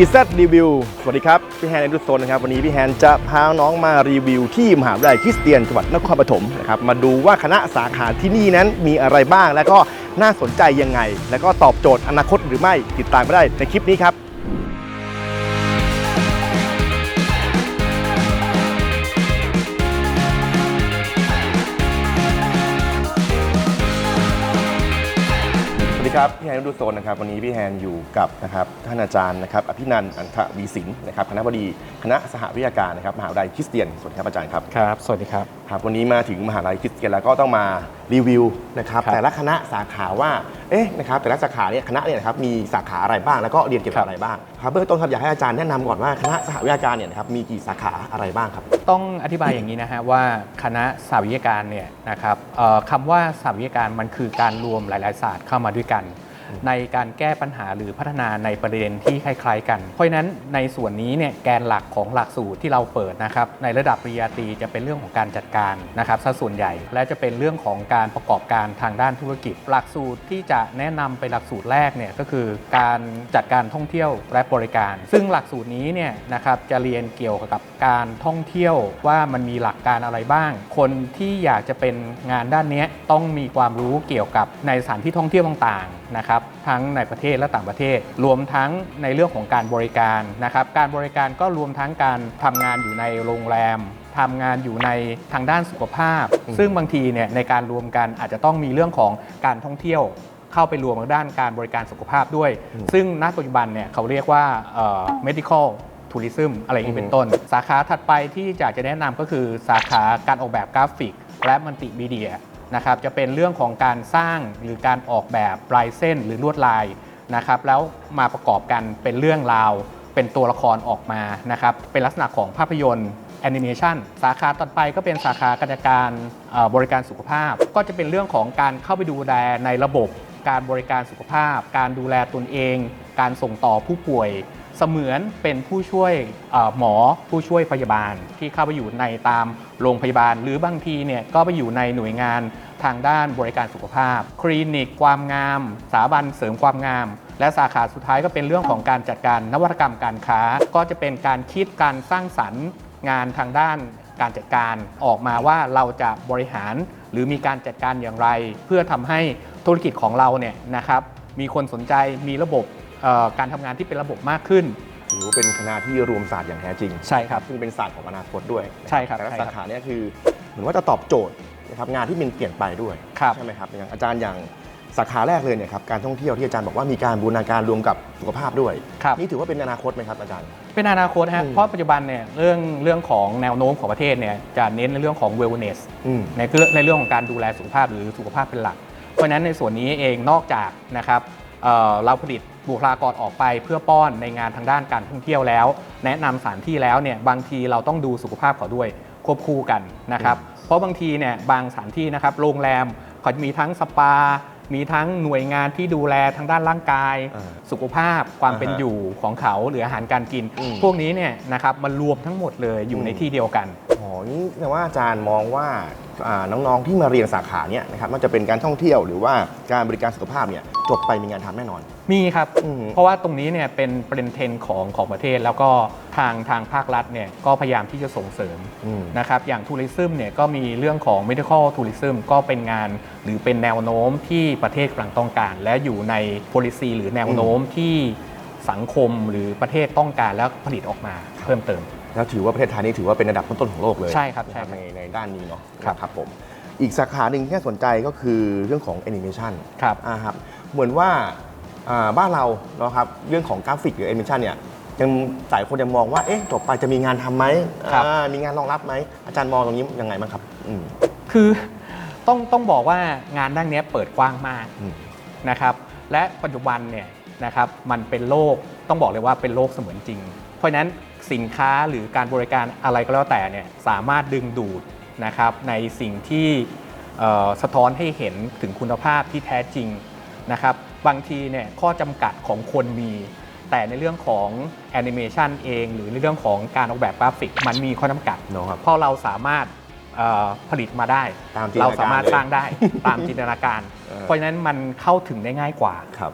EZ Review สวัสดีครับ พี่แฮนเอดุโซนนะครับ วันนี้พี่แฮนจะพาน้องมารีวิวที่มหาวิทยาลัยคริสเตียนจังหวัดนครปฐมนะครับ มาดูว่าคณะสาขาที่นี่นั้นมีอะไรบ้าง แล้วก็น่าสนใจยังไง แล้วก็ตอบโจทย์อนาคตหรือไม่ติดตามไปได้ในคลิปนี้ครับ ครับพี่แฮนดูโซนนะครับวันนี้พี่แฮนอยู่กับนะครับท่านอาจารย์นะครับอภินันท์อันทวีสินนะครับคณะบดีคณะสหวิทยาการนะครับมหาวิทยาลัยคริสเตียนสวัสดีครับอาจารย์ครับครับ สวัสดีครับครับวันนี้มาถึงมหาลัยคริสเตียนแล้วก็ต้องมา รีวิวนะครับครับแต่ละคณะสาขาว่าเอ๊ะนะครับแต่ละสาขาเนี่ยคณะเนี่ยนะครับมีสาขาอะไรบ้างแล้วก็เรียนเกี่ยวกับอะไรบ้างครับเบื้องต้นครับอยากให้อาจารย์แนะนำก่อนว่าคณะสหวิทยาการเนี่ยนะครับมีกี่สาขาอะไรบ้างครับ ต้องอธิบายอย่างนี้นะฮะว่าคณะสาวิทยาการเนี่ยนะครับเอ่อคำว่าสาวิทยาการมันคือการรวมหลาย ๆ ศาสตร์เข้ามาด้วยกัน ในการแก้ปัญหาหรือพัฒนาในประเด็นที่คล้ายๆ กัน เพราะฉะนั้นในส่วนนี้เนี่ยแกนหลักของหลักสูตรที่เราเปิดนะครับในระดับปริญญาตรีจะเป็นเรื่องของการจัดการนะครับซะส่วนใหญ่และจะเป็นเรื่องของการประกอบการทางด้านธุรกิจ หลักสูตรที่จะแนะนำเป็นหลักสูตรแรกเนี่ยก็คือการจัดการท่องเที่ยวและบริการ ซึ่งหลักสูตรนี้เนี่ยนะครับจะเรียนเกี่ยวกับการท่องเที่ยวว่ามันมีหลักการอะไรบ้าง คนที่อยากจะเป็นงานด้านนี้ต้องมีความรู้เกี่ยวกับในสถานที่ท่องเที่ยวต่างๆนะครับทั้งในประเทศและต่างประเทศ รวมทั้งในเรื่องของการบริการนะครับการบริการก็รวมทั้งการทำงานอยู่ในโรงแรมทำงานอยู่ในทางด้านสุขภาพ ซึ่งบางทีเนี่ยในการรวมกันอาจจะต้องมีเรื่องของการท่องเที่ยวเข้าไปรวมกับด้านการบริการสุขภาพด้วย ซึ่งณปัจจุบันเนี่ยเขาเรียกว่าเอ่อ medical tourism อะไรอย่างนี้เป็นต้น สาขาถัดไปที่อยากจะแนะนำก็คือสาขาการออกแบบกราฟิก และมัลติมีเดีย นะครับจะเป็นเรื่องของการสร้างหรือการออกแบบลายเส้นหรือลวดลายนะครับแล้วมาประกอบกันเป็นเรื่องราว เป็นตัวละครออกมานะครับเป็นลักษณะของภาพยนตร์แอนิเมชันสาขาต่อไปก็เป็นสาขาการจัดการบริการสุขภาพ ก็จะเป็นเรื่องของการเข้าไปดูแลในระบบการบริการสุขภาพ การดูแลตนเอง การส่งต่อผู้ป่วย เสมือนเป็นผู้ช่วยหมอผู้ช่วยพยาบาล ที่เข้าไปอยู่ในตามโรงพยาบาล หรือบางทีเนี่ยก็ไปอยู่ในหน่วยงานทางด้านบริการสุขภาพ คลินิกความงาม สถาบันเสริมความงาม และสาขาสุดท้ายก็เป็นเรื่องของการจัดการนวัตกรรมการค้า ก็จะเป็นการคิดการสร้างสรรค์งานทางด้านการจัดการออกมาว่าเราจะบริหารหรือมีการจัดการอย่างไร เพื่อทำให้ธุรกิจของเราเนี่ยนะครับมีคนสนใจมีระบบ การทำงานที่เป็นระบบมากขึ้นถือว่าเป็นคณะที่รวมศาสตร์อย่างแท้จริงใช่ครับซึ่งเป็นศาสตร์ของอนาคตด้วยใช่ครับแต่ละใช่ครัสาบขาเนี่ยคือเหมือนว่าจะตอบโจทย์นะครับงานที่มันเปลี่ยนไปด้วยครับใช่ไหมครับอย่างอาจารย์อย่างสาขาแรกเลยเนี่ยครับการท่องเที่ยวที่อาจารย์บอกว่ามีการบูรณาการรวมกับสุขภาพด้วยครับนี่ถือว่าเป็นอนาคตไหมครับอาจารย์ เป็นอนาคตฮะอืมเพราะปัจจุบันเนี่ยเรื่องเรื่องของแนวโน้มของประเทศเนี่ยจะเน้นในเรื่องของ wellness อืมในเรื่องในเรื่องของการดูแลสุขภาพหรือสุขภาพเป็นหลัก เพราะฉะนั้นในส่วนนี้เองนอกจากนะครับเอ่อเราผลิต บุคลากรออกไปเพื่อป้อนในงานทางด้านการท่องเที่ยวแล้ว แนะนำสถานที่แล้วเนี่ยบางทีเราต้องดูสุขภาพเขาด้วยควบคู่กันนะครับเพราะบางทีเนี่ยบางสถานที่นะครับโรงแรมเขาจะมีทั้งสปา มีทั้งหน่วยงานที่ดูแลทางด้านร่างกาย อ่าสุขภาพความเป็นอ่าฮะอยู่ของเขาหรืออาหารการกิน อืม พวกนี้เนี่ยนะครับมันรวมทั้งหมดเลยอยู่อืมในที่เดียวกัน อ๋อนี่แปลว่าอาจารย์มองว่าอ่าน้องๆที่มาเรียนสาขาเนี่ยนะครับมันจะเป็นการท่องเที่ยวหรือว่าการบริการสุขภาพเนี่ย จบไปมีงานทำแน่นอน มีครับ อืม เพราะว่าตรงนี้เนี่ยเป็นประเด็นเทรนด์ของของประเทศ แล้วก็ทางทางภาครัฐเนี่ยก็พยายามที่จะส่งเสริม อืม นะครับอย่างทัวริซึมเนี่ยก็มีเรื่องของ medical tourism ก็เป็นงานหรือเป็นแนวโน้มที่ประเทศกำลังต้องการ และอยู่ใน policy หรือแนวโน้มที่สังคมหรือประเทศต้องการแล้วผลิตออกมาเพิ่มเติม แล้วถือว่าประเทศไทยนี่ถือว่าเป็นระดับต้นๆของโลกเลยใช่ครับนะใช่ครับในในด้านนี้เนาะครับ ครับผม อีกสาขาหนึ่งที่น่าสนใจก็คือเรื่องของแอนิเมชัน ครับ อ่าครับ เหมือนว่าอ่าบ้านเราเนาะครับเรื่องของกราฟิกหรือแอนิเมชันเนี่ยยังหลายคนยังมองว่าเอ๊ะจบไปจะมีงานทำไหมครับอ่ามีงานรองรับไหมอาจารย์มองตรงนี้ยังไงบ้างครับอืมคือต้องต้องบอกว่างานด้านเนี้ยเปิดกว้างมากอืมนะครับ และปัจจุบันเนี่ยนะครับมันเป็นโลกต้องบอกเลยว่าเป็นโลกเสมือนจริง เพราะฉะนั้นสินค้าหรือการบริการอะไรก็แล้วแต่เนี่ยสามารถดึงดูดนะครับในสิ่งที่เอ่อสะท้อนให้เห็นถึงคุณภาพที่แท้จริง นะครับบางทีเนี่ยข้อจำกัดของคนมี แต่ในเรื่องของแอนิเมชันเอง หรือในเรื่องของการออกแบบกราฟิก มันมีข้อจำกัดเนาะครับ เพราะเราสามารถเอ่อผลิตมาได้ ตามจินตนาการเราสามารถสร้างได้ตามจินตนาการ เออ เพราะฉะนั้นมันเข้าถึงได้ง่ายกว่า ครับ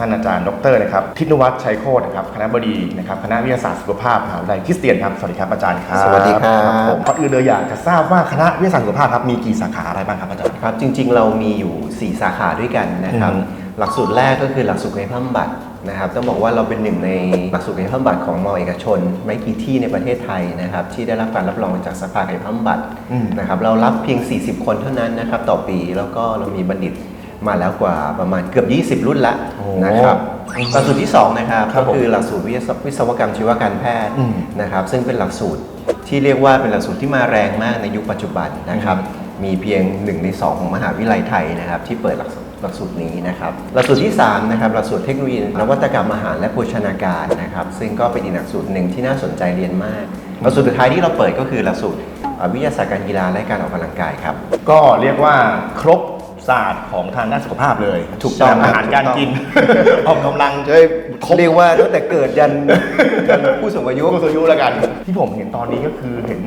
ท่านอาจารย์ดรนะครับทินวัฒน์ชัยโคตรนะครับคณะบดีนะครับคณะวิทยาศาสตร์สุขภาพมหาวิทยาลัยคริสเตียนครับสวัสดีครับอาจารย์ครับสวัสดีครับผมก่อนอื่นเลยอยากจะทราบว่าคณะวิทยาศาสตร์สุขภาพครับมีกี่สาขาอะไรบ้างครับอาจารย์ครับจริง ๆ เรามีอยู่ 4 สาขาด้วยกันนะครับอืมหลักสูตรแรกก็คือหลักสูตรกายภาพบำบัดนะครับต้องบอกว่าเราเป็นหนึ่งในหลักสูตรกายภาพบำบัดของมอเอกชน ไม่กี่ที่ในประเทศไทยนะครับที่ได้รับการรับรองจากสภากายภาพบำบัดอืมนะครับเรารับเพียง 40 คนเท่านั้นนะครับต่อปีแล้วก็เรามีบัณฑิต มาแล้วกว่าประมาณเกือบ 20 รุ่นละโอ้นะครับหลักสูตรที่2นะครับครัก็บผมคือหลักสูตรวิศววิศวกรรมชีวการแพทย์อืมนะครับ ซึ่งเป็นหลักสูตรที่เรียกว่าเป็นหลักสูตรที่มาแรงมากในยุคปัจจุบันนะครับ มีเพียง 1 ใน 2 ของมหาวิทยาลัยไทยนะครับ ที่เปิดหลักสูตรหลักสูตรนี้นะครับหลักสูตรที่3นะครับหลักสูตรเทคโนโลยีนวัตกรรมอาหารและโภชนาการนะครับ ซึ่งก็เป็นอีกหลักสูตรหนึ่งที่น่าสนใจเรียนมากหลักสูตรสุดท้ายที่เราเปิดก็คือหลักสูตรอ่าวิทยาศาสตร์การกีฬาและการออกกำลังกายครับก็เรียกว่าครบ ศาสตร์ของทางด้านสุขภาพเลยถูกต้องอาหารการกิน ออกกำลัง เอ้ยครบ เรียกว่าตั้งแต่เกิดยันยันผู้สูงอายุ ผู้สูงอายุแล้วกัน ที่ผมเห็นตอนนี้ก็คือเห็น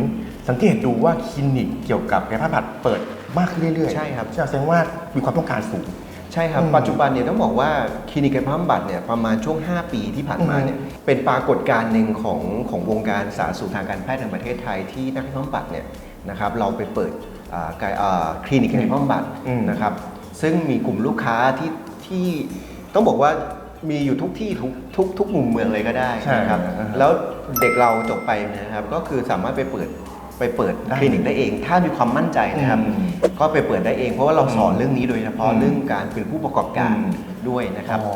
สังเกตดูว่าคลินิกเกี่ยวกับกายภาพบำบัดเปิดมากขึ้นเรื่อยๆใช่ครับ แสดงว่ามีความต้องการสูง ใช่ครับ อืมปัจจุบันเนี่ยต้องบอกว่าคลินิกกายภาพบำบัดเนี่ยประมาณช่วง 5 ปีที่ผ่านมาเนี่ยเป็นปรากฏการณ์หนึ่งของของวงการสาธารณสุขทางการแพทย์ในประเทศไทยที่นักกายภาพบำบัดเนี่ยนะครับเราไปเปิดอ่ากายอ่า คลินิกกายภาพบำบัดอืมนะครับ ซึ่งมีกลุ่มลูกค้าที่ที่ต้องบอกว่ามีอยู่ทุกที่ทุกทุกทุกมุมเมืองเลยก็ได้นะครับใช่อ่าฮะแล้วเด็กเราจบไปนะครับ ก็คือสามารถไปเปิด ไปเปิดได้คลินิกได้เอง ถ้ามีความมั่นใจนะครับอืมก็ไปเปิดได้เอง เพราะว่าเราสอนเรื่องนี้โดยเฉพาะอืมเรื่องการเป็นผู้ประกอบการอืมด้วยนะครับอ๋อ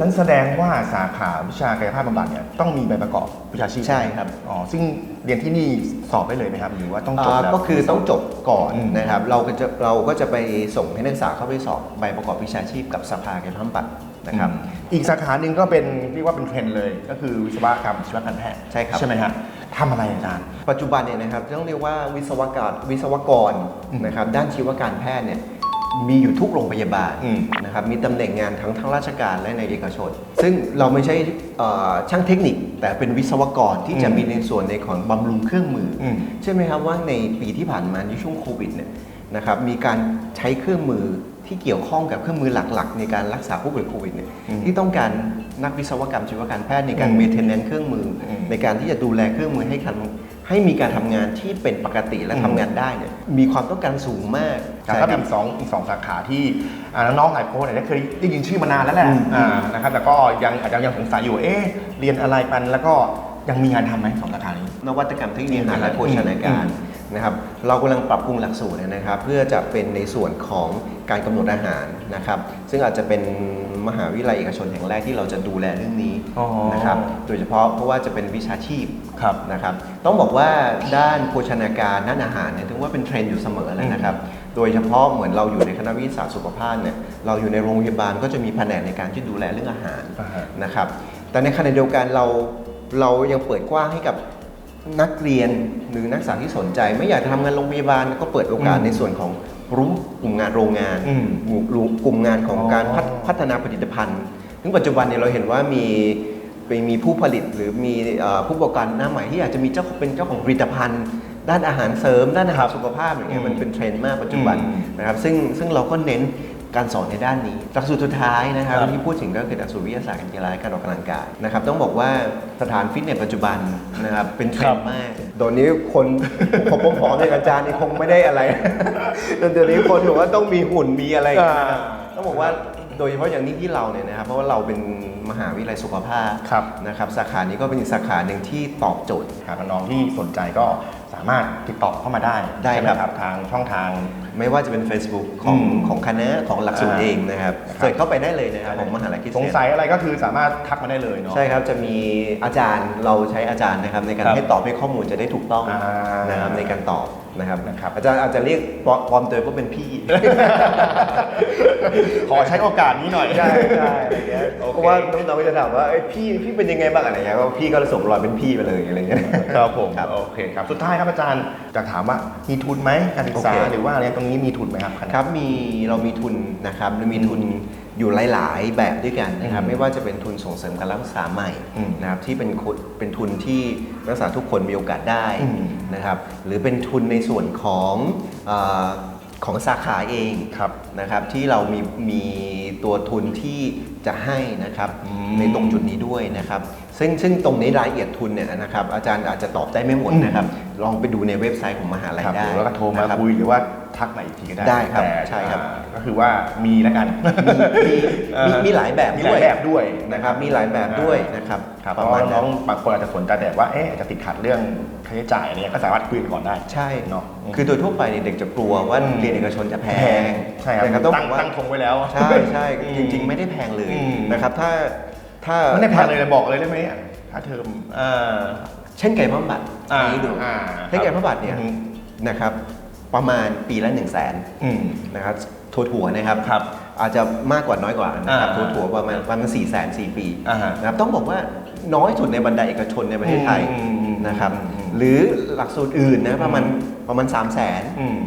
นั้นแสดงว่าสาขาวิชากายภาพบำบัดเนี่ยต้องมีใบประกอบวิชาชีพใช่ครับอ๋อซึ่งเรียนที่นี่สอบได้เลยไหมครับหรือว่าต้องจบอ่าแล้วก็คือต้องจบก่อนอืมนะครับ เราก็จะเราก็จะไปส่งให้นักศึกษาเข้าไปสอบใบประกอบวิชาชีพกับสภากายภาพบำบัดนะครับอีกสาขาหนึ่งก็เป็นเรียกว่าเป็นเทรนด์เลย ก็คือวิศวกรรมชีวการแพทย์ใช่ครับใช่ไหมฮะ ทำอะไรอาจารย์ ปัจจุบันเนี่ยนะครับต้องเรียกว่าวิศวกรวิศวกรอืมนะครับด้านชีวการแพทย์เนี่ยมีอยู่ทุกโรงพยาบาลอืมนะครับมีตำแหน่งงานทั้งทางราชการและในเอกชน ซึ่งเราไม่ใช่เอ่อช่างเทคนิค แต่เป็นวิศวกรที่จะอืมมีในส่วนในของบำรุงเครื่องมืออมใช่ไหมครับว่าในปีที่ผ่านมาในช่วงโควิดเนี่ยนะครับมีการใช้เครื่องมือที่เกี่ยวข้องกับเครื่องมือหลักๆ ในการรักษาผู้ป่วยโควิดเนี่ยอืมที่ต้องการ นักวิศวกรรมชีวการแพทย์ในการอืมเมเทนแนนเครื่องมืออม ในการที่จะดูแลเครื่องมือให้ทันให้มีการทำงานที่เป็นปกติและอืมทำงานได้เนี่ยมีความต้องการสูงมากแต่ใช่ก็คมีรับอีกสองอีกสองสาขาที่อ่าน้องๆหลายคนอาจจะเคยได้ยินชื่อมานานแล้วแหละอืมอ่านะครับแต่ก็ยังอาจจะยังสงสัยอยู่เอ๊ะเรียนอะไรกันแล้วก็ยังมีงานทำไหมสองสาขานี้ นวัตกรรมเทคโนโลยีอาหารและโภชนาการ อืม นะครับเรากำลังปรับปรุงหลักสูตรนะครับ เพื่อจะเป็นในส่วนของการกำหนดอาหารนะครับ ซึ่งอาจจะเป็นมหาวิทยาลัยเอกชนแห่งแรกที่เราจะดูแลเรื่องนี้อ๋อ นะครับโดยเฉพาะเพราะว่าจะเป็นวิชาชีพ ครับ นะครับต้องบอกว่าด้านโภชนาการด้านอาหารเนี่ยถือว่าเป็นเทรนด์อยู่เสมอแล้วนะครับ โดยเฉพาะเหมือนเราอยู่ในคณะวิทยาศาสตร์สุขภาพเนี่ยเราอยู่ในโรงพยาบาลก็จะมีแผนกในการที่ดูแลเรื่องอาหารอ่าฮะนะครับแต่ในขณะเดียวกันเราเรายังเปิดกว้างให้กับ นักเรียนหรือนักศึกษาที่สนใจ ไม่อยากจะทำงานโรงพยาบาลก็เปิดโอกาสอืมในส่วนของรู้กลุ่มงานโรงงานอืมรู้กลุ่มงานของอ๋อการพัฒพัฒนาผลิตภัณฑ์ซึ่งปัจจุบันเนี่ยเราเห็นว่ามีไปมีผู้ผลิตหรือมีเอ่อผู้ประกอบการหน้าใหม่ที่อยากจะมีเจ้าของเป็นเจ้าของผลิตภัณฑ์ ด้านอาหารเสริม ด้านอาหารสุขภาพอย่างเงี้ยอืมมันเป็นเทรนด์มากปัจจุบันอืมนะครับซึ่งซึ่งเราก็เน้น การสอนในด้านนี้ หลักสูตรสุดท้ายนะครับครับที่พูดถึงก็คือหลักสูตรวิทยาศาสตร์การกีฬาและการออกกำลังกายนะครับต้องบอกว่าสถานฟิตเนสปัจจุบันนะครับเป็นเทรนด์มากตอนนี้คนผมผอมๆอย่างอาจารย์นี่คงไม่ได้อะไรตอนเดี๋ยวนี้คนบอกว่าต้องมีหุ่นมีอะไรนะครับอ่าต้องบอกว่าโดยเฉพาะอย่างนี้ที่เราเนี่ยนะครับเพราะว่าเราเป็นมหาวิทยาลัยสุขภาพครับนะครับสาขานี้ก็เป็นอีกสาขาหนึ่งที่ตอบโจทย์หากน้องๆที่สนใจก็สามารถติดต่อเข้ามาได้ได้ใช่ไหมครับครับทางช่องทาง ไม่ว่าจะเป็น Facebook ของอืมของคณะของหลักสูตรอ่าเองนะครับครับ เสิร์ชเข้าไปได้เลยนะครับของมหาลัยคริสสเตีงยน สัยอะไรก็คือสามารถทักมาได้เลยเนาะ ใช่ครับ จะมีอาจารย์เราใช้อาจารย์นะครับในการครับให้ตอบให้ข้อมูลจะได้ถูกต้องอ่าน นะครับในการตอบ นะครับนะครับอาจารย์อาจจะเรียกปลอปลอมตัวว่าเป็นพี่ ขอใช้โอกาสนี้หน่อย ใช่ใช่อะไรเงี้ยโอเคเพราะว่าน้องๆก็จะถามว่าเอ้ยพี่พี่เป็นยังไงบ้างอะไรเงี้ยก็พี่ก็ส่งรอยเป็นพี่ไปเลยอะไรเงี้ย ครับผมครับโอเคครับสุดท้ายครับอาจารย์จะถามว่ามีทุนไหมการศึกษาโอเค หรือว่าอะไรตรงนี้มีทุนไหมครับคณะ ครับมีเรามีทุนนะครับเรามีทุน อยู่หลาย ๆ แบบด้วยกันนะครับอืมไม่ว่าจะเป็นทุนส่งเสริมการรักษาใหม่อืมนะครับที่เป็นคุเป็นทุนที่นักศึกษาทุกคนมีโอกาสได้อืมนะครับหรือเป็นทุนในส่วนของเออของสาขาเองครับนะครับที่เรามีมีตัวทุนที่จะให้นะครับอืมในตรงจุดนี้ด้วยนะครับ ซึ่งซึ่งตรงนี้รายละเอียดทุนเนี่ยนะครับอาจารย์อาจจะตอบได้ไม่หมดนะครับลองไปดูในเว็บไซต์ของมหาลัยครับได้แล้วก็โทรมานะครับคุยหรือว่า ทักมาอีกทีก็ได้ได้ครับแต่ใช่ครับอ่าก็คือว่ามีแล้วกันมีมีมีหลายแบบมีด้หวลายยแบบด้วยนะครับ มีหลายแบบด้วยนะครับครับประเพมาณราะนั้น้อนงบางคนอาจจะสนใจแต่ว่าเอ๊ะอาจจะติดขัดเรื่องค่าใช้จ่ายอะไรเงี้ยก็สามารถคุยกันก่อนได้ ใช่เนาะคือโดยทั่วไปเนี่ยเด็กจะกลัวว่าอืม เรียนเอกชนจะแพแพงงใช่ครับแต่ก็ต้องตั้งบอกว่าตั้งธงไว้แล้ว ใช่ใช่อืมจริง ๆ ไม่ได้แพงเลยอืม นะครับถ้าถ้า ไม่ได้แพงเลยเลยบอกเลยได้ไหมเนี่ยค่าเทอมอ่า เช่นไก่บำบัดอ่าอันนี้ดูอ่าเช่นไก่บำบัดเนี่ยอืมนะครับ ประมาณปีละ1นึ่งแสนอืมนะครับทัวถั่วๆนะครับครับอาจจะมากกว่าน้อยกว่านะครับอ่าทัวถั่วๆประมาณประมาณสี่แสนสี่ปีอ่าฮะนะครับต้องบอกว่าน้อยสุดในบรรดาเอกชนในประเทศไทยอืมอืมนะครับอืมหรือหลักสูตรอื่นนะประมาณประมาณ3 0 0แสนอืม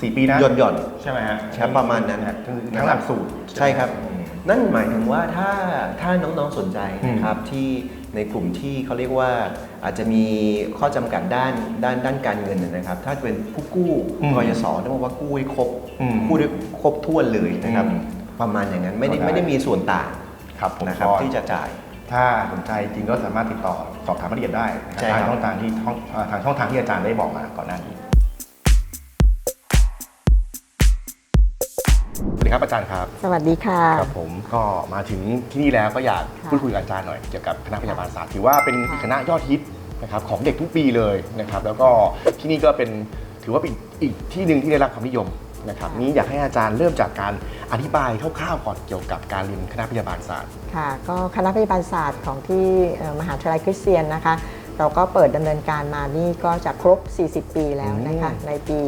สี่ปีนะหย่อนหย่อนใช่ไหมฮะใช่ประมาณนั้นคือทั้งหลักสูตรใช่ครับอืมนั่นหมายถึงว่าถ้าถ้าน้องๆสนใจอืมนะครับที่ในกลุ่มที่เขาเรียกว่า อาจจะมีข้อจำกัดด้านด้านด้านการเงินนะนะครับ ถ้าเป็นผู้กู้อืมกยศต้องบอกว่ากู้ให้ครบอืมกู้ได้ครบถ้วนเลยนะครับอืมประมาณอย่างนั้นไม่ได้ก็ได้ไม่ได้มีส่วนต่างครับผมนะครับก็ที่จะจ่าย ถ้าสนใจจริงก็สามารถติดต่อสอบถามรายละเอียดได้นะคใช่รับครับทางช่องทางที่ท่องเอ่อทางช่องทางที่อาจารย์ได้บอกมาก่อนหน้านี้ ดีครับอาจารย์ครับ สวัสดีค่ะครับผมก็มาถึงที่นี่แล้วก็อยากค่ะพูดคุยกับอาจารย์หน่อยเกี่ยวกับคณะพยาบาลศาสตร์ถือว่าเป็นคณะยอดฮิตนะครับของเด็กทุกปีเลยนะครับ แล้วก็ที่นี่ก็เป็นถือว่าเป็นอีกที่หนึ่งที่ได้รับความนิยมนะครับนี้อยากให้อาจารย์เริ่มจากการอธิบายคร่าวๆก่อนเกี่ยวกับการเรียนคณะพยาบาลศาสตร์ค่ะก็คณะพยาบาลศาสตร์ของที่เอ่อมหาวิทยาลัยคริสเตียนนะคะ เราก็เปิดดำเนินการมานี่ก็จะครบ 40 ปีแล้วนะคะอืมในปี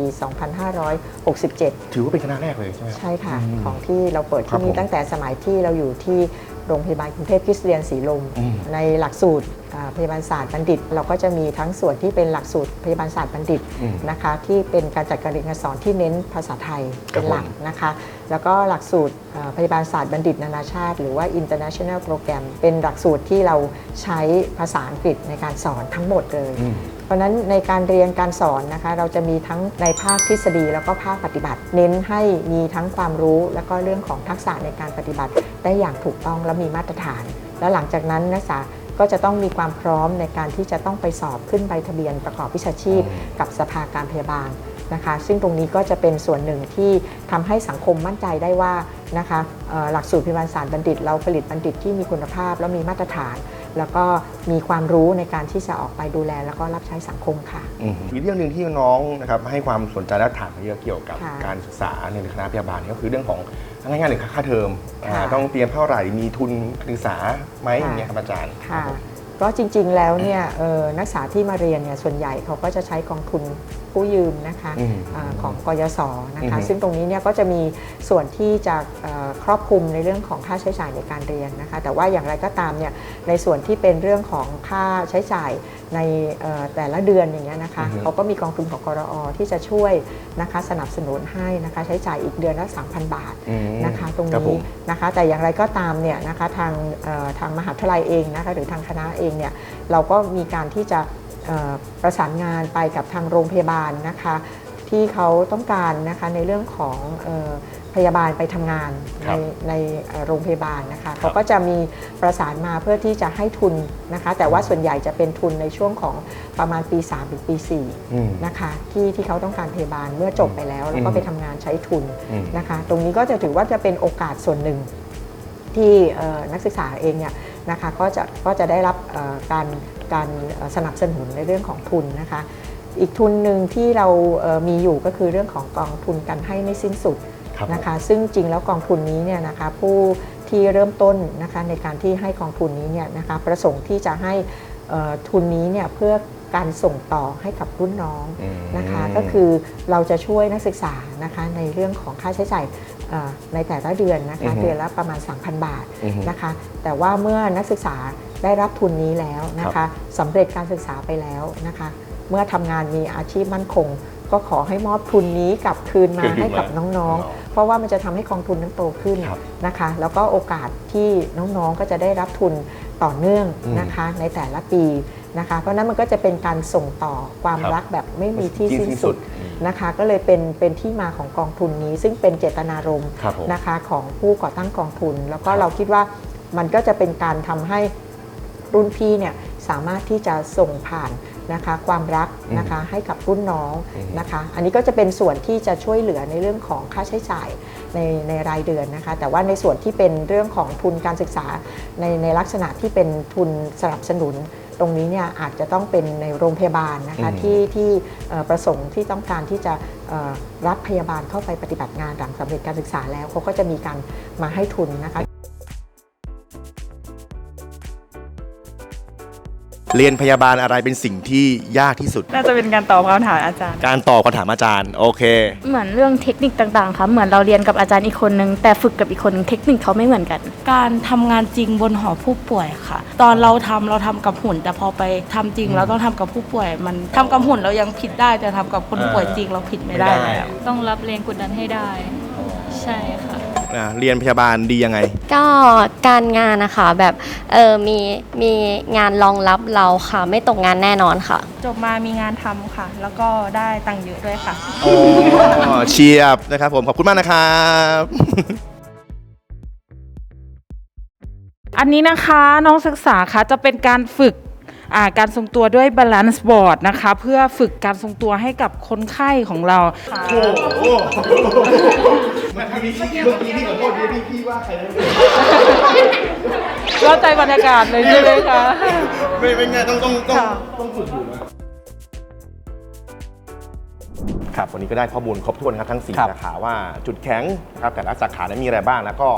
2567 ถือว่าเป็นคณะแรกเลยใช่ไหม ใช่ค่ะ อืมของที่เราเปิดครับที่นี่ผมตั้งแต่สมัยที่เราอยู่ที่โรงพยาบาลกรุงเทพคริสเตียนศรีลม อืมในหลักสูตรอ่า พยาบาลศาสตร์บัณฑิต เราก็จะมีทั้งส่วนที่เป็นหลักสูตรพยาบาลศาสตร์บัณฑิตอืมนะคะที่เป็นการจัดการเรียนการสอนที่เน้นภาษาไทยเป็นหลักผมนะคะแล้วก็หลักสูตรอ่าพยาบาลศาสตร์บัณฑิตนานาชาติ หรือว่า international program เป็นหลักสูตรที่เราใช้ภาษาอังกฤษในการสอนทั้งหมดเลยอืมเพราะฉะนั้นในการเรียนการสอนนะคะเราจะมีทั้งในภาคทฤษฎีแล้วก็ภาคปฏิบัติ เน้นให้มีทั้งความรู้แล้วก็เรื่องของทักษะในการปฏิบัติ ได้อย่างถูกต้องและมีมาตรฐาน แล้วหลังจากนั้นนักศึกษา ก็จะต้องมีความพร้อมในการที่จะต้องไปสอบขึ้นใบทะเบียนประกอบวิชาชีพ กับสภาการพยาบาลนะคะ ซึ่งตรงนี้ก็จะเป็นส่วนหนึ่งที่ทำให้สังคมมั่นใจได้ว่านะคะเอ่อหลักสูตรพยาบาลศาสตร์บัณฑิต เราผลิตบัณฑิตที่มีคุณภาพและมีมาตรฐาน แล้วก็มีความรู้ในการที่จะออกไปดูแล แล้วก็รับใช้สังคมค่ะ อืมอีกเรื่องหนึ่งที่น้องนะครับให้ความสนใจและถามมาเยอะเกี่ยวกับค่ะการศึกษาในคณะพยาบาลก็คือเรื่องของง่ายๆเลยค่าเทอมอ่าค่ะต้องเตรียมเท่าไหร่มีทุนการศึกษาไหมอย่างเงี้ยครับอาจารย์ค่ะ ก็จริง ๆ แล้วเนี่ยเอ่อนักศึกษาที่มาเรียนเนี่ยส่วนใหญ่เขาก็จะใช้กองทุนกู้ยืมนะคะอืมอาของกยศนะคะอือฮึซึ่งตรงนี้เนี่ยก็จะมีส่วนที่จะเอ่อครอบคลุมในเรื่องของค่าใช้จ่ายในการเรียนนะคะแต่ว่าอย่างไรก็ตามเนี่ยในส่วนที่เป็นเรื่องของค่าใช้จ่าย ในเอ่อแต่ละเดือนอย่างเงี้ยนะคะอือฮึเขาก็มีกองทุนของกรอที่จะช่วยนะคะสนับสนุนให้นะคะใช้จ่ายอีกเดือนละ3,000 บาทอืมนะคะตรงครับผนี้มนะคะแต่อย่างไรก็ตามเนี่ยนะคะทางเอ่อทางมหาวิทยาลัยเองนะคะหรือทางคณะเองเนี่ยเราก็มีการที่จะเอ่อประสานงานไปกับทางโรงพยาบาลนะคะที่เขาต้องการนะคะในเรื่องของเอ่อ พยาบาลไปทำงานคในรับในเอ่อโรงพยาบาลนะคะเขาก็จะมีประสานมาเพื่อที่จะให้ทุนนะคะ แต่ว่าส่วนใหญ่จะเป็นทุนในช่วงของประมาณปี3ถึงปี4อืมนะคะที่ที่เขาต้องการพยาบาลเมื่อจบไปแล้ว แล้วก็อืมไปทำงานใช้ทุนอืมนะคะ ตรงนี้ก็จะถือว่าจะเป็นโอกาสส่วนหนึ่งที่เอ่อนักศึกษาเองเนี่ยนะคะก็จะก็จะได้รับเอ่อการการเอ่อสนับสนุนในเรื่องของทุนนะคะ อีกทุนหนึ่งที่เราเอ่อมีอยู่ก็คือเรื่องของกองทุนการให้ไม่สิ้นสุดครับ นะคะ ซึ่งจริงแล้วกองทุนนี้เนี่ยนะคะผู้ที่เริ่มต้นนะคะในการที่ให้กองทุนนี้เนี่ยนะคะประสงค์ที่จะให้เอ่อทุนนี้เนี่ยเพื่อการส่งต่อให้กับรุ่นน้องอืมนะคะก็คือเราจะช่วยนักศึกษานะคะในเรื่องของค่าใช้จ่ายเอ่อในแต่ละเดือนนะคะอือฮึเดือนละประมาณ 3,000 บาทอือฮึนะคะแต่ว่าเมื่อนักศึกษาได้รับทุนนี้แล้วนะคะสำเร็จการศึกษาไปแล้วนะคะเมื่อทำงานมีอาชีพมั่นคง ก็ขอให้มอบทุนนี้กลับคืนมาคืนมาให้กับน้องน้องๆ เพราะว่ามันจะทำให้กองทุนนั้นโตขึ้นครับนะคะ แล้วก็โอกาสที่น้องๆก็จะได้รับทุนต่อเนื่องอืมนะคะในแต่ละปีนะคะ เพราะฉะนั้นมันก็จะเป็นการส่งต่อความครับรักแบบไม่มีที่สิ้นสุดนะคะ ก็เลยเป็นเป็นที่มาของกองทุนนี้ ซึ่งเป็นเจตนารมณ์ครับผมนะคะของผู้ก่อตั้งกองทุน แล้วก็เราคิดว่ามันก็จะเป็นการทำให้รุ่นพี่เนี่ยสามารถที่จะส่งผ่าน นะคะความรักนะคะให้กับรุ่นน้องนะคะ อันนี้ก็จะเป็นส่วนที่จะช่วยเหลือในเรื่องของค่าใช้จ่ายในในรายเดือนนะคะ แต่ว่าในส่วนที่เป็นเรื่องของทุนการศึกษาในในลักษณะที่เป็นทุนสนับสนุนตรงนี้เนี่ยอาจจะต้องเป็นในโรงพยาบาลนะคะอืมที่ที่เอ่อประสงค์ที่ต้องการที่จะเอ่อรับพยาบาลเข้าไปปฏิบัติงานหลังสำเร็จการศึกษาแล้วเขาก็จะมีการมาให้ทุนนะคะ เรียนพยาบาลอะไรเป็นสิ่งที่ยากที่สุด น่าจะเป็นการตอบคำถามอาจารย์ การตอบคำถามอาจารย์ โอเค เหมือนเรื่องเทคนิคต่างๆค่ะเหมือนเราเรียนกับอาจารย์อีกคนนึง แต่ฝึกกับอีกคนนึงเทคนิคเขาไม่เหมือนกัน การทำงานจริงบนหอผู้ป่วยค่ะ ตอนเราทำเราทำกับหุ่น แต่พอไปทำจริงเราต้องทำกับผู้ป่วย มันทำกับหุ่นเรายังผิดได้แต่ทำกับคนป่วยจริงเราผิดไม่ได้ไม่ได้แล้ว ต้องรับแรงกดดันให้ได้ ใช่ค่ะ อะเรียนพยาบาลดียังไง ก็การงานนะคะแบบเออมีมีงานรองรับเราค่ะ ไม่ตกงานแน่นอนค่ะ จบมามีงานทำค่ะ แล้วก็ได้ตังค์เยอะด้วยค่ะอ๋อเชียบนะครับผมขอบคุณมากนะครับ อันนี้นะคะน้องศึกษาคะจะเป็นการฝึกอ่า การทรงตัวด้วย balance board นะคะ เพื่อฝึกการทรงตัวให้กับคนไข้ของเรา โอ้โหมาทางนี้เมื่อกี้ที่ขอโทษพี่พี่ว่าใครนะเข้าใจบรรยากาศเลยใช่ไหมคะ ไม่ไม่ไงต้องต้องต้องค่ะต้องฝึกอยู่นะครับวันนี้ก็ได้ข้อมูลครบถ้วนครับทั้งครับ4สาขาว่าจุดแข็งนะครับแต่ละสาขานั้นมีอะไรบ้างแล้วก็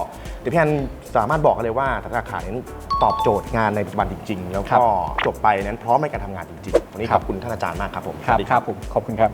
เดี๋ยวพี่แอนสามารถบอกกันเลยว่าแต่ละสาขานั้นตอบโจทย์งานในปัจจุบันจริง ๆ แล้วก็จบไปนั้นพร้อมในการทำงานจริงๆวันนี้ขอบคุณท่านอาจารย์มากครับผม ครับสวัสดีครับผมขอบคุณครับ